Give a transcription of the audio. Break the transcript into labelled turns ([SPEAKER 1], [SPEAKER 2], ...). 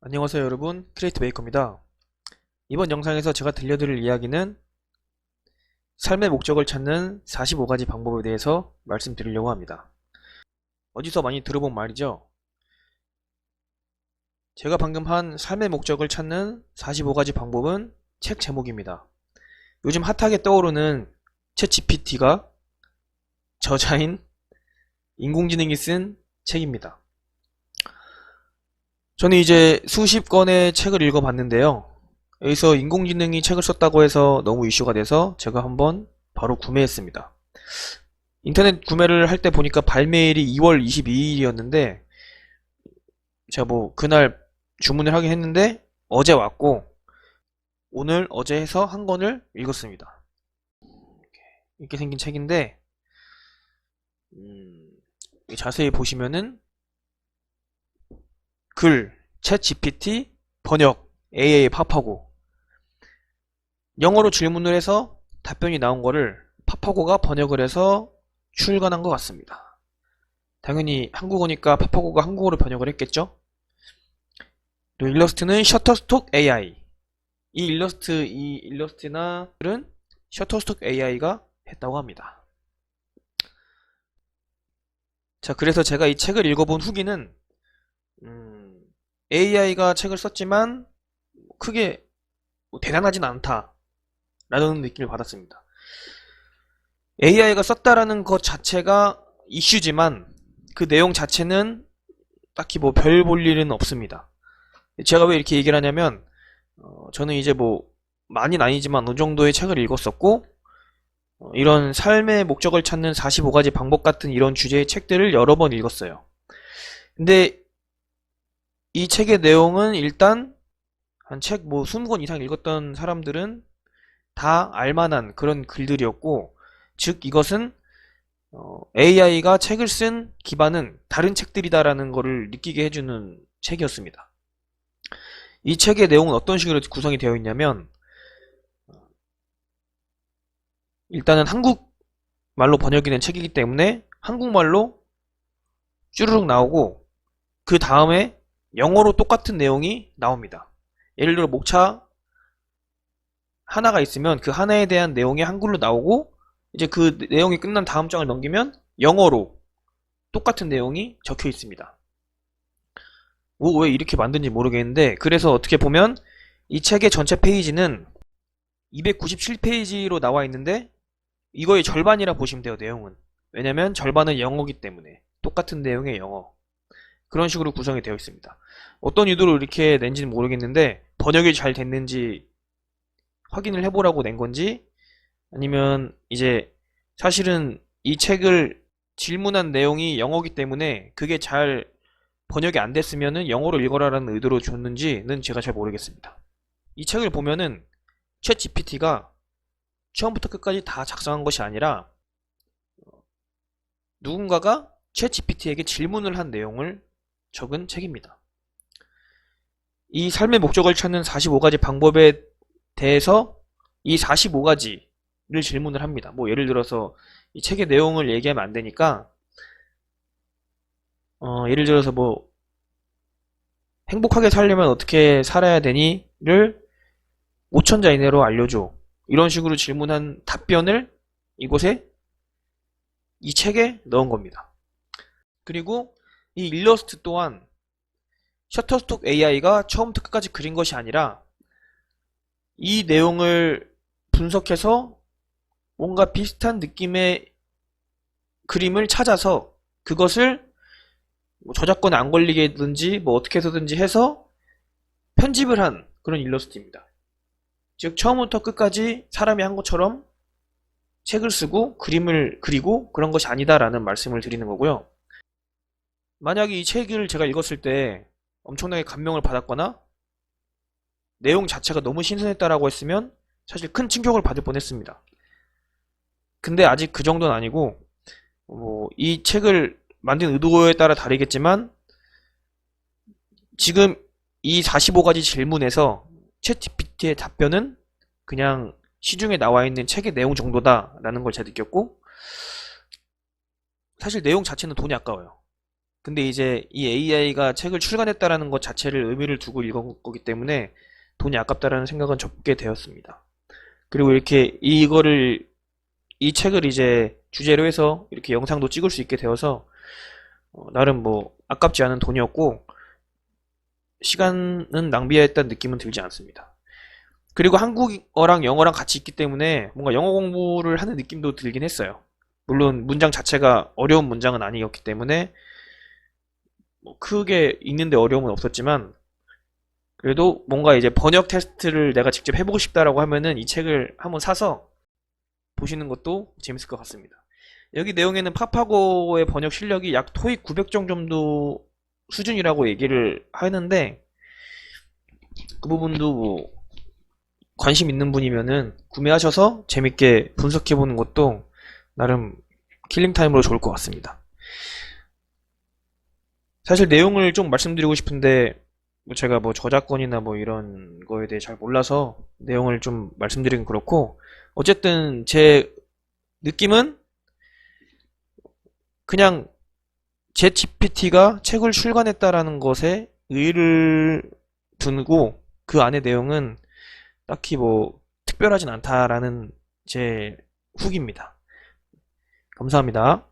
[SPEAKER 1] 안녕하세요 여러분. 크리에이트 메이커입니다. 이번 영상에서 제가 들려드릴 이야기는 삶의 목적을 찾는 45가지 방법에 대해서 말씀드리려고 합니다. 어디서 많이 들어본 말이죠? 제가 방금 한 삶의 목적을 찾는 45가지 방법은 책 제목입니다. 요즘 핫하게 떠오르는 챗 GPT가 저자인 인공지능이 쓴 책입니다 저는 이제 수십 권의 책을 읽어봤는데요. 여기서 인공지능이 책을 썼다고 해서 너무 이슈가 돼서 제가 한번 바로 구매했습니다. 인터넷 구매를 할 때 보니까 발매일이 2월 22일이었는데 제가 뭐 그날 주문을 하긴 했는데 어제 왔고 오늘 어제 해서 한 권을 읽었습니다. 이렇게 생긴 책인데 음, 자세히 보시면은 글, 챗 GPT, 번역, AA 파파고. 영어로 질문을 해서 답변이 나온 거를 파파고가 번역을 해서 출간한 것 같습니다. 당연히 한국어니까 파파고가 한국어로 번역을 했겠죠? 또 일러스트는 셔터스톡 AI. 이 일러스트, 이 일러스트나 글은 셔터스톡 AI가 했다고 합니다. 자, 그래서 제가 이 책을 읽어본 후기는 음, AI가 책을 썼지만 크게 뭐 대단하진 않다라는 느낌을 받았습니다. AI가 썼다라는 것 자체가 이슈지만 그 내용 자체는 딱히 뭐 별 볼 일은 없습니다. 제가 왜 이렇게 얘기를 하냐면 어, 저는 이제 뭐 많이는 아니지만 어느 정도의 책을 읽었었고 어, 이런 삶의 목적을 찾는 45가지 방법 같은 이런 주제의 책들을 여러 번 읽었어요. 근데 이 책의 내용은 일단 한 책 뭐 20권 이상 읽었던 사람들은 다 알만한 그런 글들이었고 즉 이것은 AI가 책을 쓴 기반은 다른 책들이다라는 것을 느끼게 해주는 책이었습니다. 이 책의 내용은 어떤 식으로 구성이 되어 있냐면 일단은 한국말로 번역이 된 책이기 때문에 한국말로 쭈르륵 나오고 그 다음에 영어로 똑같은 내용이 나옵니다. 예를 들어 목차 하나가 있으면 그 하나에 대한 내용이 한글로 나오고 이제 그 내용이 끝난 다음 장을 넘기면 영어로 똑같은 내용이 적혀 있습니다. 뭐 왜 이렇게 만든지 모르겠는데 그래서 어떻게 보면 이 책의 전체 페이지는 297페이지로 나와 있는데 이거의 절반이라 보시면 돼요 내용은 왜냐면 절반은 영어기 때문에 똑같은 내용의 영어 그런 식으로 구성이 되어 있습니다. 어떤 의도로 이렇게 낸지는 모르겠는데 번역이 잘 됐는지 확인을 해보라고 낸 건지 아니면 이제 사실은 이 책을 질문한 내용이 영어기 때문에 그게 잘 번역이 안 됐으면은 영어로 읽어라라는 의도로 줬는지는 제가 잘 모르겠습니다. 이 책을 보면은 챗 GPT가 처음부터 끝까지 다 작성한 것이 아니라 누군가가 챗 GPT에게 질문을 한 내용을 적은 책입니다. 이 삶의 목적을 찾는 45가지 방법에 대해서 이 45가지를 질문을 합니다. 뭐 예를 들어서 이 책의 내용을 얘기하면 안 되니까 어, 예를 들어서 뭐 행복하게 살려면 어떻게 살아야 되니?를 5천자 이내로 알려줘. 이런 식으로 질문한 답변을 이곳에 이 책에 넣은 겁니다. 그리고 이 일러스트 또한 셔터스톡 AI가 처음부터 끝까지 그린 것이 아니라 이 내용을 분석해서 뭔가 비슷한 느낌의 그림을 찾아서 그것을 뭐 저작권에 안 걸리게든지 뭐 어떻게 해서든지 해서 편집을 한 그런 일러스트입니다. 즉 처음부터 끝까지 사람이 한 것처럼 책을 쓰고 그림을 그리고 그런 것이 아니다라는 말씀을 드리는 거고요. 만약에 이 책을 제가 읽었을 때 엄청나게 감명을 받았거나 내용 자체가 너무 신선했다라고 했으면 사실 큰 충격을 받을 뻔했습니다. 근데 아직 그 정도는 아니고 뭐 이 책을 만든 의도에 따라 다르겠지만 지금 이 45가지 질문에서 챗 GPT의 답변은 그냥 시중에 나와 있는 책의 내용 정도다라는 걸 제가 느꼈고 사실 내용 자체는 돈이 아까워요. 근데 이제 이 AI가 책을 출간했다라는 것 자체를 의미를 두고 읽은 거기 때문에 돈이 아깝다라는 생각은 접게 되었습니다. 그리고 이렇게 이거를 이 책을 이제 주제로 해서 이렇게 영상도 찍을 수 있게 되어서 어, 나름 뭐 아깝지 않은 돈이었고 시간은 낭비했다는 느낌은 들지 않습니다. 그리고 한국어랑 영어랑 같이 있기 때문에 뭔가 영어 공부를 하는 느낌도 들긴 했어요. 물론 문장 자체가 어려운 문장은 아니었기 때문에 뭐 크게 읽는데 어려움은 없었지만 그래도 뭔가 이제 번역 테스트를 내가 직접 해보고 싶다라고 하면은 이 책을 한번 사서 보시는 것도 재밌을 것 같습니다. 여기 내용에는 파파고의 번역 실력이 약 토익 900점 정도 수준이라고 얘기를 하는데 그 부분도 뭐 관심 있는 분이면은 구매하셔서 재밌게 분석해 보는 것도 나름 킬링 타임으로 좋을 것 같습니다. 사실 내용을 좀 말씀드리고 싶은데 뭐 제가 뭐 저작권이나 뭐 이런 거에 대해 잘 몰라서 내용을 좀 말씀드리긴 그렇고 어쨌든 제 느낌은 그냥 제 GPT가 책을 출간했다라는 것에 의의를 두고 그 안의 내용은 딱히 뭐 특별하진 않다라는 제 후기입니다. 감사합니다.